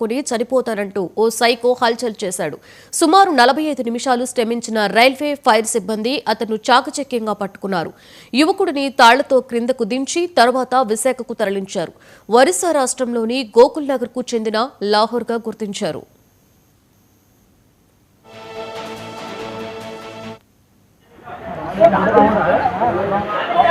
కొని చనిపోతానంటూ ఓ సైకో హల్చల్ చేశాడు. సుమారు నలభై ఐదు నిమిషాలు శ్రమించిన రైల్వే ఫైర్ సిబ్బంది అతను చాకచక్యంగా పట్టుకున్నారు. యువకుడిని తాళ్ళతో క్రిందకు దించి తర్వాత విశాఖకు తరలించారు. ఒరిస్సా రాష్ట్రంలోని గోకుల్ నగర్కు చెందిన లాహోర్గా గుర్తించారు.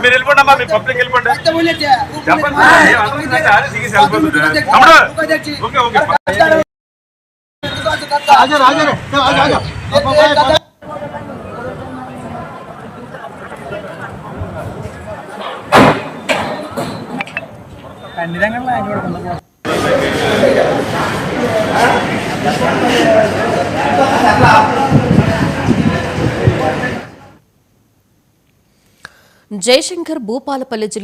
మీరు వెళ్ళిపోండి అమ్మా మీ పబ్లిక్ వెళ్ళిపోండి చెప్పండి నేను అందరికీ అంటే ఆడే దిగేసి వెళ్ళిపోతుంది జయశంకర్ భూపాలపల్లి జిల్లా